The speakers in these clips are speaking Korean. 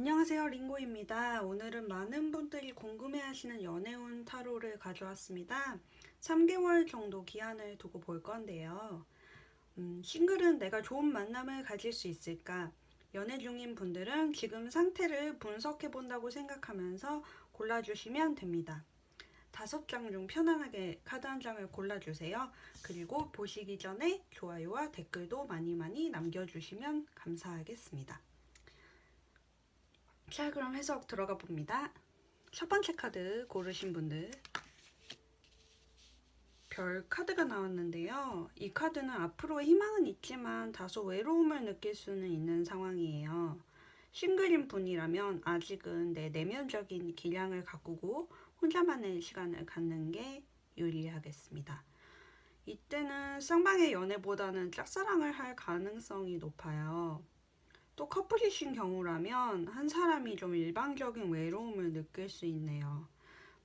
안녕하세요 링고입니다. 오늘은 많은 분들이 궁금해하시는 연애운 타로를 가져왔습니다. 3개월 정도 기한을 두고 볼 건데요. 음, 싱글은 내가 좋은 만남을 가질 수 있을까? 연애 중인 분들은 지금 상태를 분석해 본다고 생각하면서 골라주시면 됩니다. 다섯 장 중 편안하게 카드 한 장을 골라주세요. 그리고 보시기 전에 좋아요와 댓글도 많이 많이 남겨주시면 감사하겠습니다. 자, 그럼 해석 들어가 봅니다. 첫 번째 카드 고르신 분들. 별 카드가 나왔는데요. 이 카드는 앞으로의 희망은 있지만 다소 외로움을 느낄 수는 있는 상황이에요. 싱글인 분이라면 아직은 내 내면적인 기량을 가꾸고 혼자만의 시간을 갖는 게 유리하겠습니다. 이때는 쌍방의 연애보다는 짝사랑을 할 가능성이 높아요. 또 커플이신 경우라면 한 사람이 좀 일방적인 외로움을 느낄 수 있네요.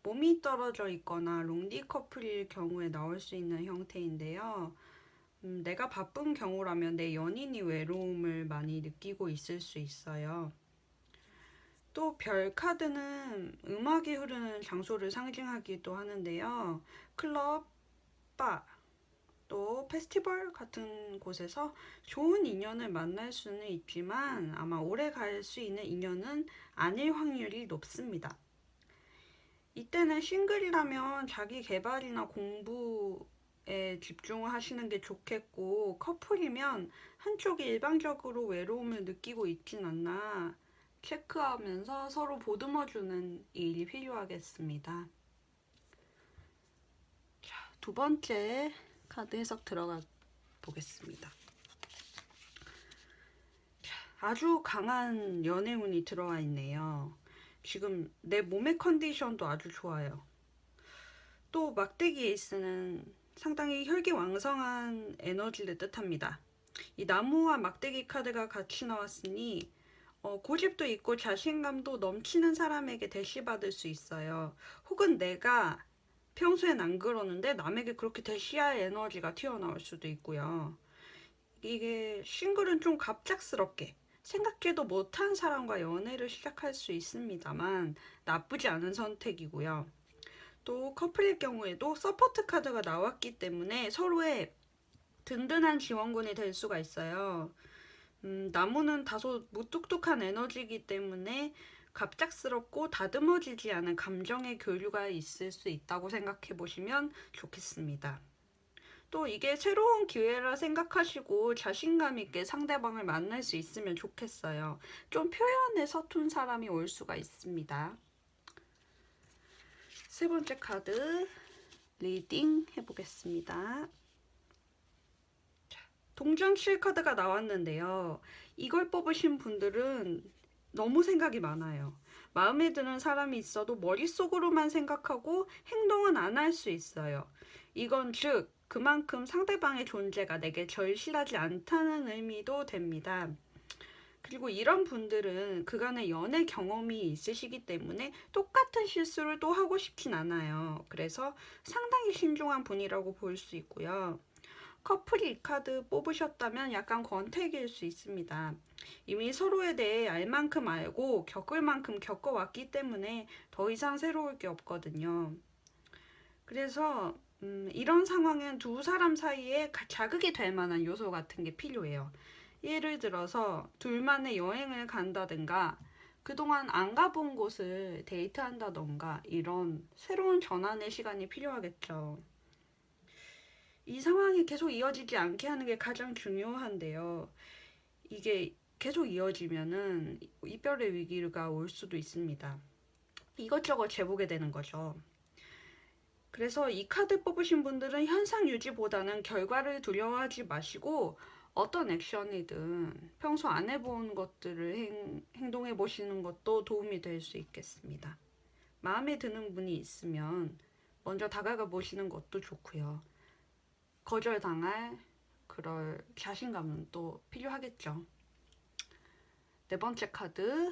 몸이 떨어져 있거나 롱디 커플일 경우에 나올 수 있는 형태인데요. 음, 내가 바쁜 경우라면 내 연인이 외로움을 많이 느끼고 있을 수 있어요. 또 별 카드는 음악이 흐르는 장소를 상징하기도 하는데요. 클럽, 바, 또 페스티벌 같은 곳에서 좋은 인연을 만날 수는 있지만 아마 오래 갈 수 있는 인연은 아닐 확률이 높습니다. 이때는 싱글이라면 자기 개발이나 공부에 집중하시는 게 좋겠고 커플이면 한쪽이 일방적으로 외로움을 느끼고 있진 않나 체크하면서 서로 보듬어주는 일이 필요하겠습니다. 자, 두 번째 카드 해석 들어가 보겠습니다. 아주 강한 연애운이 들어와 있네요. 지금 내 몸의 컨디션도 아주 좋아요. 또 막대기 에이스는 상당히 혈기왕성한 에너지를 뜻합니다. 이 나무와 막대기 카드가 같이 나왔으니 어, 고집도 있고 자신감도 넘치는 사람에게 대시받을 수 있어요. 혹은 내가 평소엔 안 그러는데 남에게 그렇게 대시할 에너지가 튀어나올 수도 있고요. 이게 싱글은 좀 갑작스럽게 생각지도 못한 사람과 연애를 시작할 수 있습니다만 나쁘지 않은 선택이고요. 또 커플일 경우에도 서포트 카드가 나왔기 때문에 서로의 든든한 지원군이 될 수가 있어요. 음, 나무는 다소 무뚝뚝한 에너지이기 때문에 갑작스럽고 다듬어지지 않은 감정의 교류가 있을 수 있다고 생각해 보시면 좋겠습니다. 또 이게 새로운 기회라 생각하시고 자신감 있게 상대방을 만날 수 있으면 좋겠어요. 좀 표현에 서툰 사람이 올 수가 있습니다. 세 번째 카드 리딩 해보겠습니다. 동전 7카드가 나왔는데요. 이걸 뽑으신 분들은 너무 생각이 많아요. 마음에 드는 사람이 있어도 머릿속으로만 생각하고 행동은 안 할 수 있어요. 이건 즉, 그만큼 상대방의 존재가 내게 절실하지 않다는 의미도 됩니다. 그리고 이런 분들은 그간의 연애 경험이 있으시기 때문에 똑같은 실수를 또 하고 싶진 않아요. 그래서 상당히 신중한 분이라고 볼 수 있고요. 커플이 이 카드 뽑으셨다면 약간 권태기일 수 있습니다. 이미 서로에 대해 알 만큼 알고 겪을 만큼 겪어왔기 때문에 더 이상 새로울 게 없거든요. 그래서 음, 이런 상황엔 두 사람 사이에 가- 자극이 될 만한 요소 같은 게 필요해요. 예를 들어서 둘만의 여행을 간다든가 그동안 안 가본 곳을 데이트한다던가 이런 새로운 전환의 시간이 필요하겠죠. 이 상황이 계속 이어지지 않게 하는 게 가장 중요한데요. 이게 계속 이어지면은 이별의 위기가 올 수도 있습니다. 이것저것 재보게 되는 거죠. 그래서 이 카드 뽑으신 분들은 현상 유지보다는 결과를 두려워하지 마시고 어떤 액션이든 평소 안 해본 것들을 행, 행동해 보시는 것도 도움이 될 수 있겠습니다. 마음에 드는 분이 있으면 먼저 다가가 보시는 것도 좋고요. 거절당할 그럴 자신감은 또 필요하겠죠. 네 번째 카드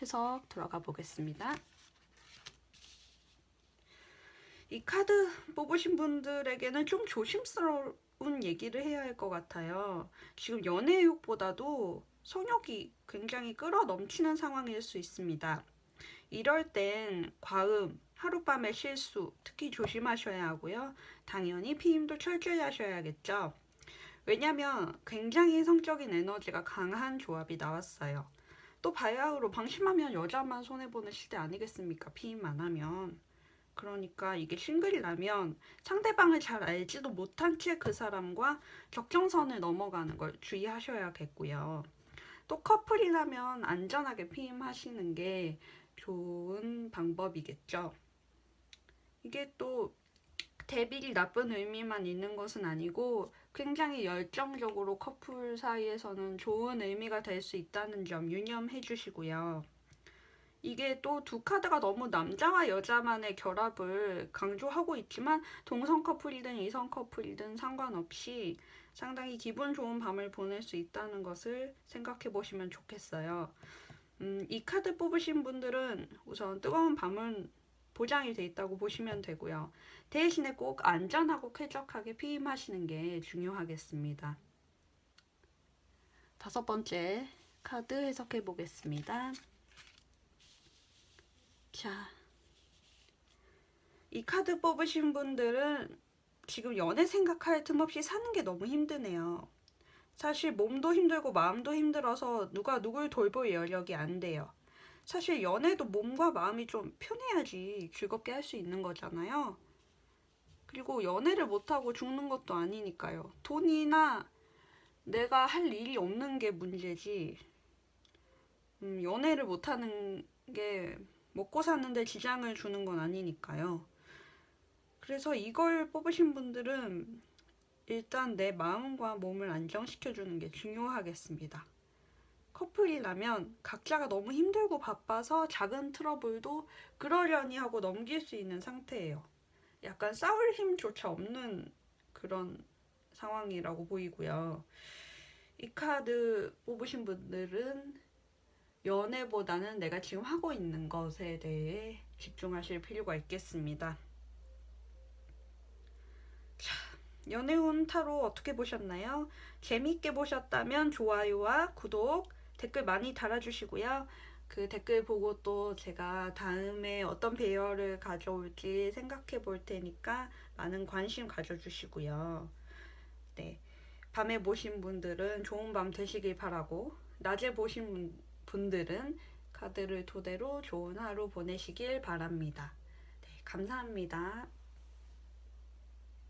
해석 들어가 보겠습니다. 이 카드 뽑으신 분들에게는 좀 조심스러운 얘기를 해야 할 것 같아요. 지금 연애욕보다도 성욕이 굉장히 끌어 넘치는 상황일 수 있습니다. 이럴 땐 과음, 하룻밤의 실수 특히 조심하셔야 하고요. 당연히 피임도 철저히 하셔야겠죠. 왜냐면 굉장히 성적인 에너지가 강한 조합이 나왔어요. 또 바야흐로 방심하면 여자만 손해보는 시대 아니겠습니까? 피임만 하면. 그러니까 이게 싱글이라면 상대방을 잘 알지도 못한 채 그 사람과 적정선을 넘어가는 걸 주의하셔야겠고요. 또 커플이라면 안전하게 피임하시는 게 좋은 방법이겠죠. 이게 또 대비리 나쁜 의미만 있는 것은 아니고 굉장히 열정적으로 커플 사이에서는 좋은 의미가 될 수 있다는 점 유념해 주시고요. 이게 또 두 카드가 너무 남자와 여자만의 결합을 강조하고 있지만 동성 커플이든 이성 커플이든 상관없이 상당히 기분 좋은 밤을 보낼 수 있다는 것을 생각해 보시면 좋겠어요. 음, 이 카드 뽑으신 분들은 우선 뜨거운 밤은 보장이 돼 있다고 보시면 되고요. 대신에 꼭 안전하고 쾌적하게 피임하시는 게 중요하겠습니다. 다섯 번째 카드 해석해 보겠습니다. 자, 이 카드 뽑으신 분들은 지금 연애 생각할 틈 없이 사는 게 너무 힘드네요. 사실 몸도 힘들고 마음도 힘들어서 누가 누굴 돌볼 여력이 안 돼요. 사실 연애도 몸과 마음이 좀 편해야지 즐겁게 할 수 있는 거잖아요. 그리고 연애를 못하고 죽는 것도 아니니까요. 돈이나 내가 할 일이 없는 게 문제지. 음, 연애를 못하는 게 먹고 사는데 지장을 주는 건 아니니까요. 그래서 이걸 뽑으신 분들은 일단 내 마음과 몸을 안정시켜주는 게 중요하겠습니다. 커플이라면 각자가 너무 힘들고 바빠서 작은 트러블도 그러려니 하고 넘길 수 있는 상태예요. 약간 싸울 힘조차 없는 그런 상황이라고 보이고요. 이 카드 뽑으신 분들은 연애보다는 내가 지금 하고 있는 것에 대해 집중하실 필요가 있겠습니다. 자, 연애운 타로 어떻게 보셨나요? 재미있게 보셨다면 좋아요와 구독, 댓글 많이 달아주시고요. 그 댓글 보고 또 제가 다음에 어떤 배열을 가져올지 생각해 볼 테니까 많은 관심 가져주시고요. 네. 밤에 보신 분들은 좋은 밤 되시길 바라고, 낮에 보신 분, 분들은 카드를 토대로 좋은 하루 보내시길 바랍니다. 네, 감사합니다.